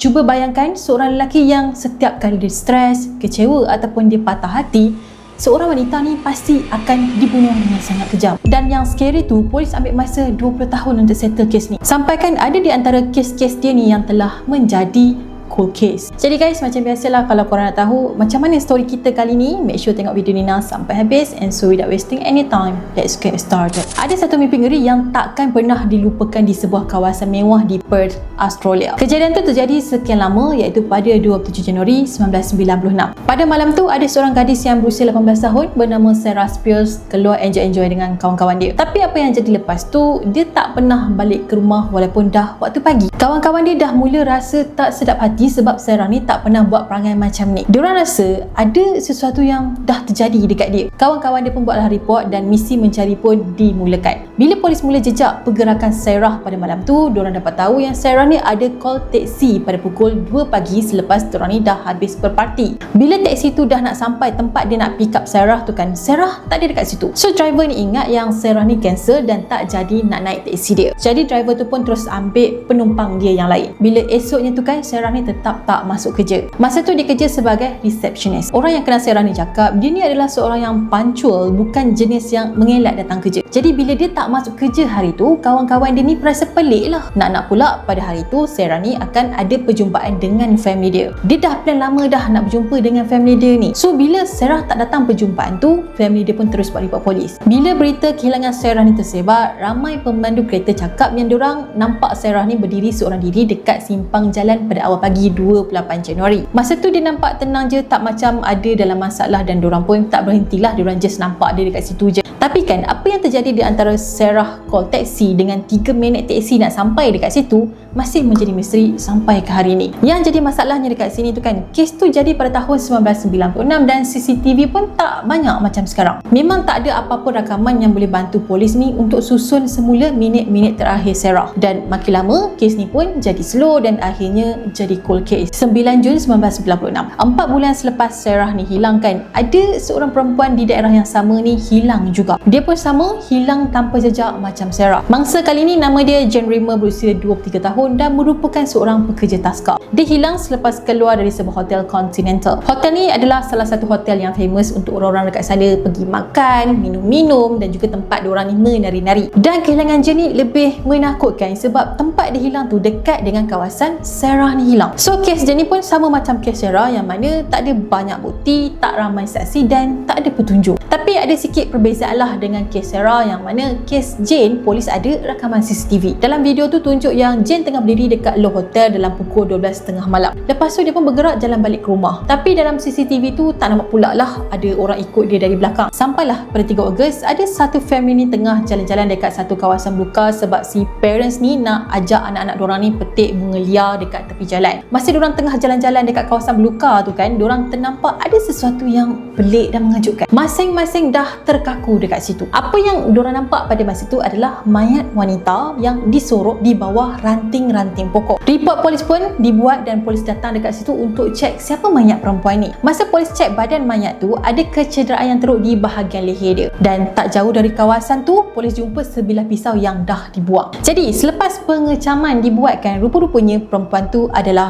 Cuba bayangkan seorang lelaki yang setiap kali dia stres, kecewa ataupun dia patah hati, seorang wanita ni pasti akan dibunuh dengan sangat kejam. Dan yang scary tu, polis ambil masa 20 tahun untuk settle kes ni. Sampaikan ada di antara kes-kes dia ni yang telah menjadi cold case. Jadi guys, macam biasalah kalau korang nak tahu macam mana story kita kali ni, make sure tengok video Nina sampai habis and so without wasting any time, let's get started. Ada satu mimpi ngeri yang takkan pernah dilupakan di sebuah kawasan mewah di Perth, Australia. Kejadian tu terjadi sekian lama iaitu pada 27 Januari 1996. Pada malam tu ada seorang gadis yang berusia 18 tahun bernama Sarah Spears keluar enjoy-enjoy dengan kawan-kawan dia. Tapi apa yang jadi lepas tu, dia tak pernah balik ke rumah walaupun dah waktu pagi. Kawan-kawan dia dah mula rasa tak sedap hati hati sebab Sarah ni tak pernah buat perangai macam ni. Diorang rasa ada sesuatu yang dah terjadi dekat dia. Kawan-kawan dia pun buatlah report dan misi mencari pun dimulakan. Bila polis mula jejak pergerakan Sarah pada malam tu, diorang dapat tahu yang Sarah ni ada call taxi pada pukul 2 pagi selepas diorang ni dah habis berparti. Bila taxi tu dah nak sampai tempat dia nak pick up Sarah tu kan, Sarah tak ada dekat situ. So driver ni ingat yang Sarah ni cancel dan tak jadi nak naik taxi dia. Jadi driver tu pun terus ambil penumpang dia yang lain. Bila esoknya tu kan Sarah ni tetap tak masuk kerja. Masa tu dia kerja sebagai receptionist. Orang yang kenal Sarah ni cakap, dia ni adalah seorang yang punctual, bukan jenis yang mengelak datang kerja. Jadi bila dia tak masuk kerja hari tu, kawan-kawan dia ni perasa pelik lah. Nak-nak pula pada hari tu, Sarah ni akan ada perjumpaan dengan family dia. Dia dah plan lama dah nak berjumpa dengan family dia ni. So bila Sarah tak datang perjumpaan tu, family dia pun terus buat report polis. Bila berita kehilangan Sarah ni tersebar, ramai pemandu kereta cakap yang diorang nampak Sarah ni berdiri seorang diri dekat simpang jalan pada awal pagi pagi 28 Januari. Masa tu dia nampak tenang je tak macam ada dalam masalah dan diorang pun tak berhentilah diorang just nampak dia dekat situ je. Tapi kan apa yang terjadi di antara Sarah call taxi dengan 3 minit taxi nak sampai dekat situ masih menjadi misteri sampai ke hari ini. Yang jadi masalahnya dekat sini tu kan kes tu jadi pada tahun 1996 dan CCTV pun tak banyak macam sekarang. Memang tak ada apa-apa rakaman yang boleh bantu polis ni untuk susun semula minit-minit terakhir Sarah. Dan makin lama kes ni pun jadi slow dan akhirnya jadi cold case. 9 Jun 1996. Empat bulan selepas Sarah ni hilang kan ada seorang perempuan di daerah yang sama ni hilang juga. Dia pun sama hilang tanpa jejak macam Sarah. Mangsa kali ni nama dia Jane Rimmer berusia 23 tahun dan merupakan seorang pekerja taska. Dia hilang selepas keluar dari sebuah hotel Continental. Hotel ni adalah salah satu hotel yang famous untuk orang-orang dekat sana pergi makan, minum-minum dan juga tempat diorang ni menari-nari. Dan kehilangan Jane ni lebih menakutkan sebab tempat dia hilang tu dekat dengan kawasan Sarah ni hilang. So kes Jane ni pun sama macam kes Sarah yang mana tak ada banyak bukti, tak ramai saksi dan tak ada petunjuk. Tapi ada sikit perbezaan lah dengan kes Sarah yang mana kes Jane polis ada rakaman CCTV. Dalam video tu tunjuk yang Jane tengah berdiri dekat low hotel dalam pukul 12.30 malam. Lepas tu dia pun bergerak jalan balik ke rumah. Tapi dalam CCTV tu tak nampak pula lah ada orang ikut dia dari belakang. Sampailah pada 3 Ogos ada satu family ni tengah jalan-jalan dekat satu kawasan buka sebab si parents ni nak ajak anak-anak diorang ni petik bunga liar dekat tepi jalan. Masa diorang tengah jalan-jalan dekat kawasan beluka tu kan, diorang ternampak ada sesuatu yang pelik dan mengejutkan. Masing-masing dah terkaku dekat situ. Apa yang diorang nampak pada masa itu adalah mayat wanita yang disorok di bawah ranting-ranting pokok. Report polis pun dibuat dan polis datang dekat situ untuk cek siapa mayat perempuan ni. Masa polis cek badan mayat tu, ada kecederaan yang teruk di bahagian leher dia. Dan tak jauh dari kawasan tu, polis jumpa sebilah pisau yang dah dibuang. Jadi, selepas pengecaman dibuatkan, rupa-rupanya perempuan tu adalah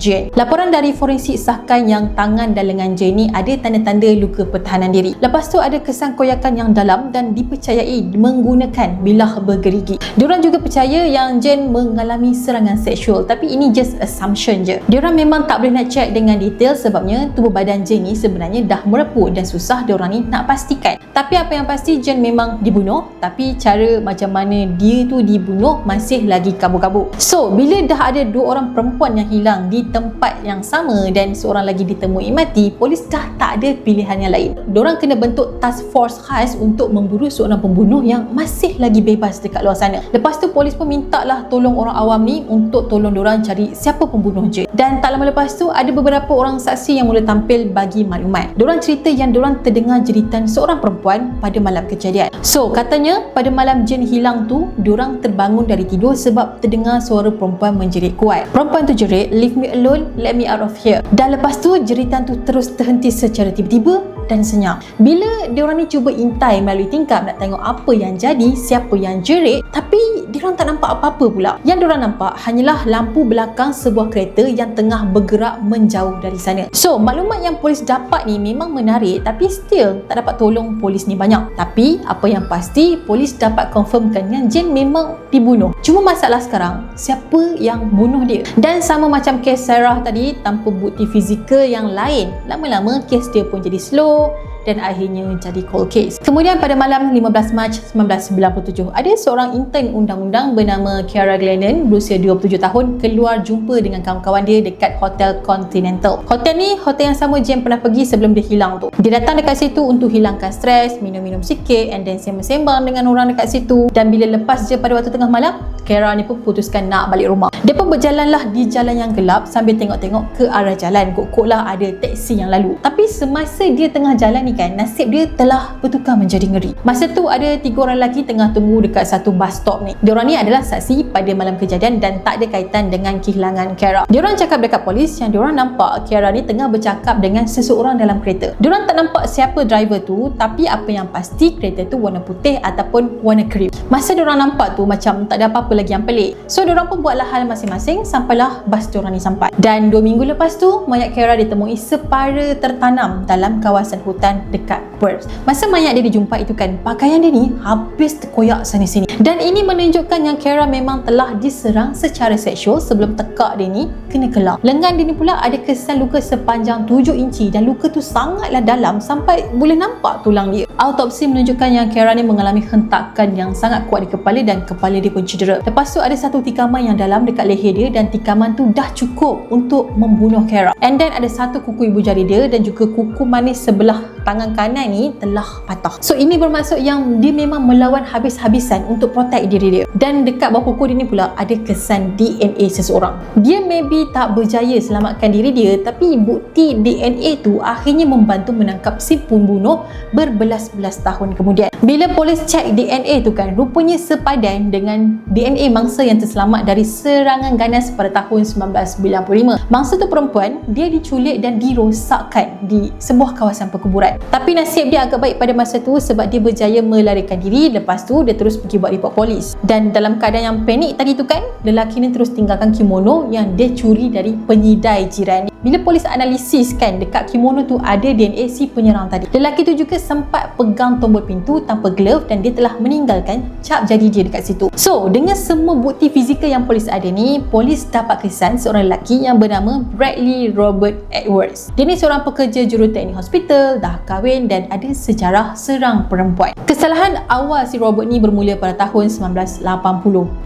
Jane. Laporan dari forensik sahkan yang tangan dan lengan Jane ni ada tanda-tanda luka pertahanan diri. Lepas tu ada kesan koyakan yang dalam dan dipercayai menggunakan bilah bergerigi. Diorang juga percaya yang Jane mengalami serangan seksual tapi ini just assumption je. Diorang memang tak boleh nak check dengan detail sebabnya tubuh badan Jane ni sebenarnya dah mereput dan susah diorang ni nak pastikan. Tapi apa yang pasti Jane memang dibunuh tapi cara macam mana dia tu dibunuh masih lagi kabur-kabur. So bila dah ada dua orang perempuan yang hilang di tempat yang sama dan seorang lagi ditemui mati, polis dah tak ada pilihan yang lain. Diorang kena bentuk task force khas untuk memburu seorang pembunuh yang masih lagi bebas dekat luar sana. Lepas tu polis pun minta lah tolong orang awam ni untuk tolong diorang cari siapa pembunuh je. Dan tak lama lepas tu ada beberapa orang saksi yang mula tampil bagi maklumat. Diorang cerita yang diorang terdengar jeritan seorang perempuan pada malam kejadian. So katanya pada malam Jane hilang tu, diorang terbangun dari tidur sebab terdengar suara perempuan menjerit kuat. Perempuan tu jerit, leave me alone, let me out of here. Dan lepas tu jeritan tu terus terhenti secara tiba-tiba dan senyap. Bila diorang ni cuba intai melalui tingkap nak tengok apa yang jadi, siapa yang jerit, tapi diorang tak nampak apa-apa pula. Yang diorang nampak hanyalah lampu belakang sebuah kereta yang tengah bergerak menjauh dari sana. So, maklumat yang polis dapat ni memang menarik tapi still tak dapat tolong polis ni banyak. Tapi, apa yang pasti, polis dapat confirmkan yang Jane memang dibunuh. Cuma masalah sekarang, siapa yang bunuh dia? Dan sama macam kes Sarah tadi, tanpa bukti fizikal yang lain, lama-lama kes dia pun jadi slow, 또 dan akhirnya jadi cold case. Kemudian pada malam 15 Mac 1997, ada seorang intern undang-undang bernama Kiara Glennon berusia 27 tahun keluar jumpa dengan kawan-kawan dia dekat Hotel Continental. Hotel ni hotel yang sama Jane pernah pergi sebelum dia hilang tu. Dia datang dekat situ untuk hilangkan stres, minum-minum sikit and then sembang-sembang dengan orang dekat situ dan bila lepas je pada waktu tengah malam, Kiara ni pun putuskan nak balik rumah. Dia pun berjalanlah di jalan yang gelap sambil tengok-tengok ke arah jalan. Kok-koklah ada teksi yang lalu. Tapi semasa dia tengah jalan ni kan nasib dia telah bertukar menjadi ngeri. Masa tu ada tiga orang lelaki tengah tunggu dekat satu bus stop ni. Diorang ni adalah saksi pada malam kejadian dan tak ada kaitan dengan kehilangan Kiara. Diorang cakap dekat polis yang diorang nampak Kiara ni tengah bercakap dengan seseorang dalam kereta. Diorang tak nampak siapa driver tu tapi apa yang pasti kereta tu warna putih ataupun warna krim. Masa diorang nampak tu macam tak ada apa-apa lagi yang pelik. So diorang pun buatlah hal masing-masing sampailah bus diorang ni sampai. Dan dua minggu lepas tu mayat Kiara ditemui separa tertanam dalam kawasan hutan dekat Perth. Masa mayat dia dijumpa itu kan, pakaian dia ni habis terkoyak sana sini. Dan ini menunjukkan yang Kara memang telah diserang secara seksual sebelum tekak dia ni kena kelam. Lengan dia ni pula ada kesan luka sepanjang 7 inci dan luka tu sangatlah dalam sampai boleh nampak tulang dia. Autopsi menunjukkan yang Kara ni mengalami hentakan yang sangat kuat di kepala dan kepala dia pun cedera. Lepas tu ada satu tikaman yang dalam dekat leher dia dan tikaman tu dah cukup untuk membunuh Kara. And then ada satu kuku ibu jari dia dan juga kuku manis sebelah tangan kanan ni telah patah. So ini bermaksud yang dia memang melawan habis-habisan untuk protect diri dia. Dan dekat bawah kuku dia ni pula ada kesan DNA seseorang. Dia maybe tak berjaya selamatkan diri dia tapi bukti DNA tu akhirnya membantu menangkap si pembunuh berbelas-belas tahun kemudian. Bila polis cek DNA tu kan rupanya sepadan dengan DNA mangsa yang terselamat dari serangan ganas pada tahun 1995. Mangsa tu perempuan, dia diculik dan dirosakkan di sebuah kawasan perkuburan. Tapi nasib dia agak baik pada masa tu sebab dia berjaya melarikan diri lepas tu dia terus pergi buat report polis. Dan dalam keadaan yang panik tadi tu kan, lelaki ni terus tinggalkan kimono yang dia curi dari penyidai jiran bila polis analisis kan dekat kimono tu ada DNA si penyerang tadi. Lelaki tu juga sempat pegang tombol pintu tanpa glove dan dia telah meninggalkan cap jari dia dekat situ. So, dengan semua bukti fizikal yang polis ada ni, polis dapat kesan seorang lelaki yang bernama Bradley Robert Edwards. Dia ni seorang pekerja juruteknik hospital, dah kahwin dan ada sejarah serang perempuan. Kesalahan awal si Robert ni bermula pada tahun 1980.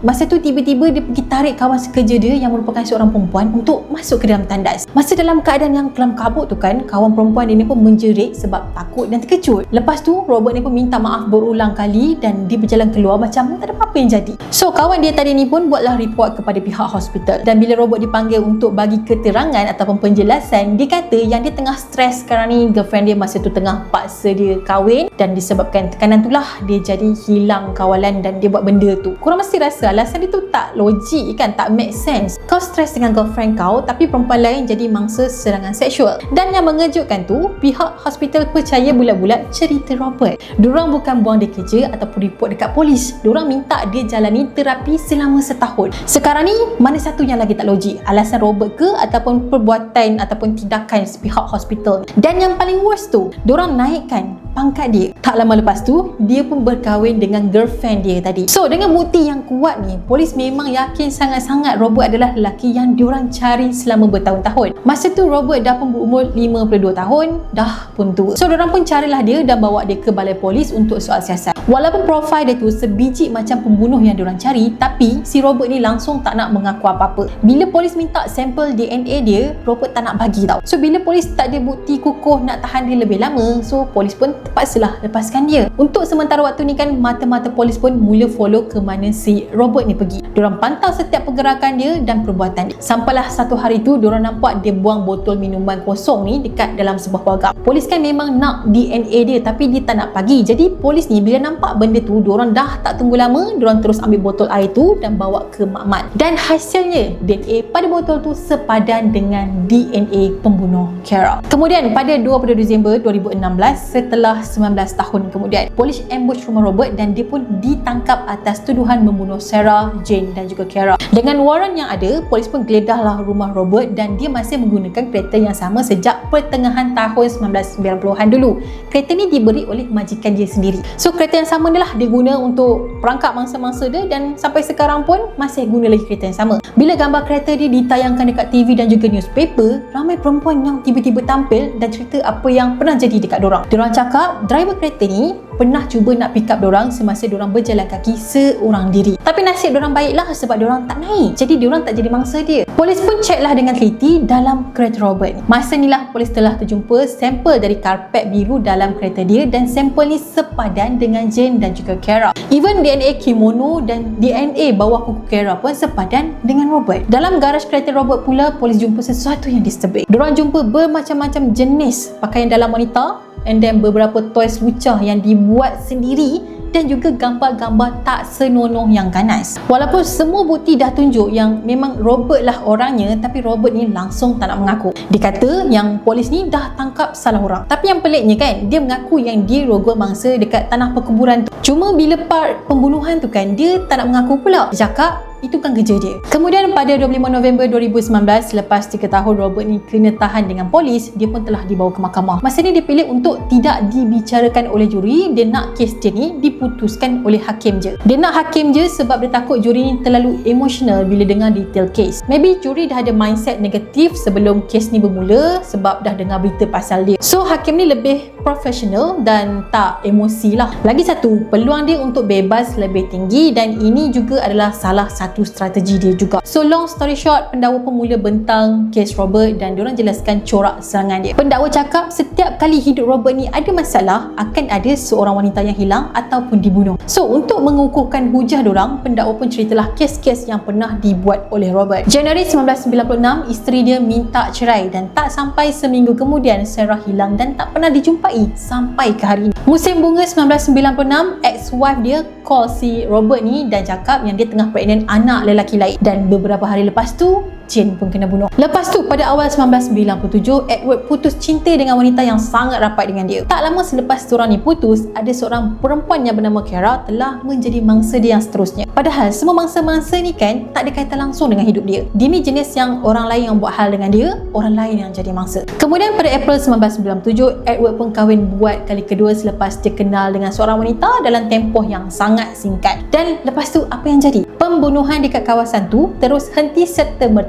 Masa tu tiba-tiba dia pergi tarik kawan sekerja dia yang merupakan seorang perempuan untuk masuk ke dalam tandas. Masa dalam keadaan yang kelam kabut tu kan, kawan perempuan ini pun menjerit sebab takut dan terkejut. Lepas tu, Robert ni pun minta maaf berulang kali dan dia berjalan keluar macam tak ada apa-apa yang jadi. So, kawan dia tadi ni pun buatlah report kepada pihak hospital. Dan bila Robert dipanggil untuk bagi keterangan ataupun penjelasan, dia kata yang dia tengah stres sekarang ni girlfriend dia masa tengah paksa dia kahwin dan disebabkan tekanan tu lah dia jadi hilang kawalan dan dia buat benda tu. Korang mesti rasa alasan dia tu tak logik kan, tak make sense. Kau stres dengan girlfriend kau tapi perempuan lain jadi mangsa serangan seksual. Dan yang mengejutkan tu, pihak hospital percaya bulat-bulat cerita Robert. Diorang bukan buang dia kerja ataupun report dekat polis. Diorang minta dia jalani terapi selama setahun. Sekarang ni, mana satu yang lagi tak logik? Alasan Robert ke ataupun perbuatan ataupun tindakan pihak hospital? Dan yang paling worst tu, diorang naikkan pangkat dia. Tak lama lepas tu, dia pun berkahwin dengan girlfriend dia tadi. So, dengan bukti yang kuat ni, polis memang yakin sangat-sangat Robert adalah lelaki yang diorang cari selama bertahun-tahun. Masa tu Robert dah pun berumur 52 tahun, dah pun tua. So diorang pun carilah dia dan bawa dia ke balai polis untuk soal siasat. Walaupun profil dia tu sebiji macam pembunuh yang diorang cari, tapi si Robert ni langsung tak nak mengaku apa-apa. Bila polis minta sampel DNA dia, Robert tak nak bagi tau. So bila polis tak ada bukti kukuh nak tahan dia lebih lama, so polis pun terpaksalah lepaskan dia. Untuk sementara waktu ni kan mata-mata polis pun mula follow ke mana si Robert ni pergi. Diorang pantau setiap pergerakan dia dan perbuatan dia. Sampailah satu hari tu diorang nampak dia buang botol minuman kosong ni dekat dalam sebuah pawagam. Polis kan memang nak DNA dia tapi dia tak nak pagi. Jadi polis ni bila nampak benda tu diorang dah tak tunggu lama, diorang terus ambil botol air tu dan bawa ke makmat. Dan hasilnya DNA pada botol tu sepadan dengan DNA pembunuh Carol. Kemudian pada 20 Disember 2016 setelah 19 tahun kemudian, polis ambush rumah Robert dan dia pun ditangkap atas tuduhan membunuh Sarah, Jane dan juga Carol. Dengan warrant yang ada, polis pun geledahlah rumah Robert dan dia masih menggunakan kereta yang sama sejak pertengahan tahun 1990-an dulu. Kereta ni diberi oleh majikan dia sendiri. So kereta yang sama ni lah dia guna untuk perangkap mangsa-mangsa dia dan sampai sekarang pun masih guna lagi kereta yang sama. Bila gambar kereta dia ditayangkan dekat TV dan juga newspaper, ramai perempuan yang tiba-tiba tampil dan cerita apa yang pernah jadi dekat dorang. Diorang cakap driver kereta ni pernah cuba nak pick up dorang semasa dorang berjalan kaki seorang diri. Tapi nasib dorang baiklah sebab diorang tak naik. Jadi diorang tak jadi mangsa dia. Polis pun ceklah dengan teliti dalam kereta Robert ni. Masa ni lah polis telah terjumpa sampel dari karpet biru dalam kereta dia dan sampel ni sepadan dengan Jane dan juga Kara. Even DNA kimono dan DNA bawah kuku Kara pun sepadan dengan Robert. Dalam garaj kereta Robert pula polis jumpa sesuatu yang disturbing. Diorang jumpa bermacam-macam jenis pakaian dalam wanita and then beberapa toys lucah yang dibuat sendiri dan juga gambar-gambar tak senonoh yang ganas. Walaupun semua bukti dah tunjuk yang memang Robert lah orangnya tapi Robert ni langsung tak nak mengaku. Dia kata yang polis ni dah tangkap salah orang. Tapi yang peliknya kan, dia mengaku yang dia rogol mangsa dekat tanah perkuburan tu. Cuma bila part pembunuhan tu kan, dia tak nak mengaku pula. Dia cakap itu kan kerja dia. Kemudian pada 25 November 2019, selepas 3 tahun Robert ni kena tahan dengan polis, dia pun telah dibawa ke mahkamah. Masa ni dia pilih untuk tidak dibicarakan oleh juri, dia nak kes dia ni diputuskan oleh hakim je. Dia nak hakim je sebab dia takut juri ni terlalu emosional bila dengar detail kes. Maybe juri dah ada mindset negatif sebelum kes ni bermula sebab dah dengar berita pasal dia. So hakim ni lebih profesional dan tak emosi lah. Lagi satu, peluang dia untuk bebas lebih tinggi dan ini juga adalah salah satu strategi dia juga. So long story short, pendakwa pemula bentang kes Robert dan diorang jelaskan corak serangan dia. Pendakwa cakap setiap kali hidup Robert ni ada masalah, akan ada seorang wanita yang hilang ataupun dibunuh. So untuk mengukuhkan hujah diorang, pendakwa pun ceritalah kes-kes yang pernah dibuat oleh Robert. Januari 1996, isteri dia minta cerai dan tak sampai seminggu kemudian Sarah hilang dan tak pernah dijumpai sampai ke hari ini. Musim bunga 1996, ex-wife dia call si Robert ni dan cakap yang dia tengah pregnant anak lelaki lain dan beberapa hari lepas tu Jane pun kena bunuh. Lepas tu pada awal 1997 Edward putus cinta dengan wanita yang sangat rapat dengan dia. Tak lama selepas seorang ni putus, ada seorang perempuan yang bernama Kara telah menjadi mangsa dia yang seterusnya. Padahal semua mangsa-mangsa ni kan tak ada kaitan langsung dengan hidup dia. Dia ni jenis yang orang lain yang buat hal dengan dia, orang lain yang jadi mangsa. Kemudian pada April 1997, Edward pun kahwin buat kali kedua selepas dia kenal dengan seorang wanita dalam tempoh yang sangat singkat. Dan lepas tu apa yang jadi? Pembunuhan dekat kawasan tu terus henti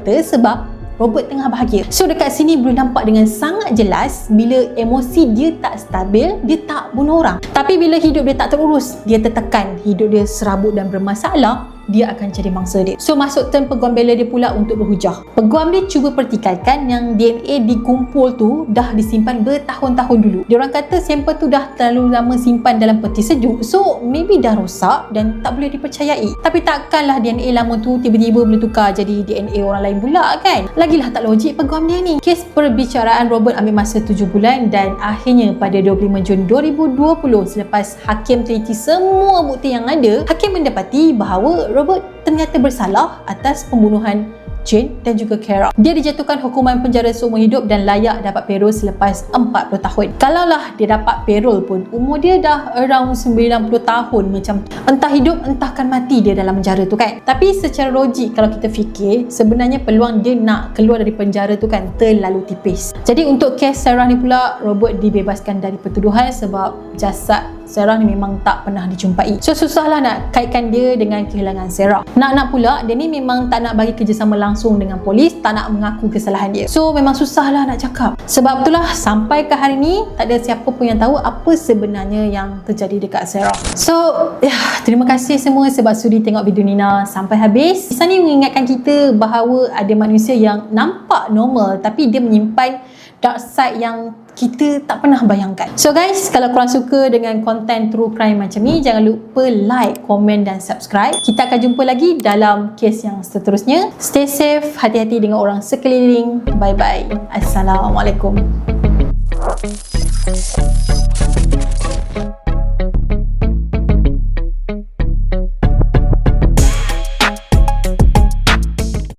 serta-merta sebab Robert tengah bahagia. So dekat sini boleh nampak dengan sangat jelas bila emosi dia tak stabil, dia tak bunuh orang. Tapi bila hidup dia tak terurus, dia tertekan, hidup dia serabut dan bermasalah, dia akan jadi mangsa dia. So masuk turn peguam bela dia pula untuk berhujah. Peguam dia cuba pertikaikan yang DNA dikumpul tu dah disimpan bertahun-tahun dulu. Dia orang kata sampel tu dah terlalu lama simpan dalam peti sejuk. So maybe dah rosak dan tak boleh dipercayai. Tapi takkanlah DNA lama tu tiba-tiba boleh tukar jadi DNA orang lain pula kan? Lagilah tak logik peguam dia ni. Kes perbicaraan Robert ambil masa 7 bulan dan akhirnya pada 25 Jun 2020 selepas hakim teliti semua bukti yang ada, hakim mendapati bahawa Robert ternyata bersalah atas pembunuhan Jane dan juga Kara. Dia dijatuhkan hukuman penjara seumur hidup dan layak dapat payroll selepas 40 tahun. Kalaulah dia dapat payroll pun, umur dia dah around 90 tahun macam entah hidup entahkan mati dia dalam penjara tu kan. Tapi secara logik kalau kita fikir, sebenarnya peluang dia nak keluar dari penjara tu kan terlalu tipis. Jadi untuk kes Sarah ni pula, Robert dibebaskan dari pertuduhan sebab jasad Sarah ni memang tak pernah dijumpai. So susahlah nak kaitkan dia dengan kehilangan Sarah. Nak-nak pula dia ni memang tak nak bagi kerjasama langsung dengan polis, tak nak mengaku kesalahan dia. So memang susahlah nak cakap. Sebab itulah sampai ke hari ni tak ada siapa pun yang tahu apa sebenarnya yang terjadi dekat Sarah. So ya, terima kasih semua sebab sudi tengok video Nina sampai habis. Kisah ni mengingatkan kita bahawa ada manusia yang nampak normal tapi dia menyimpan dark side yang kita tak pernah bayangkan. So guys, kalau korang suka dengan konten true crime macam ni, jangan lupa like, komen dan subscribe. Kita akan jumpa lagi dalam kes yang seterusnya. Stay safe, hati-hati dengan orang sekeliling. Bye-bye. Assalamualaikum.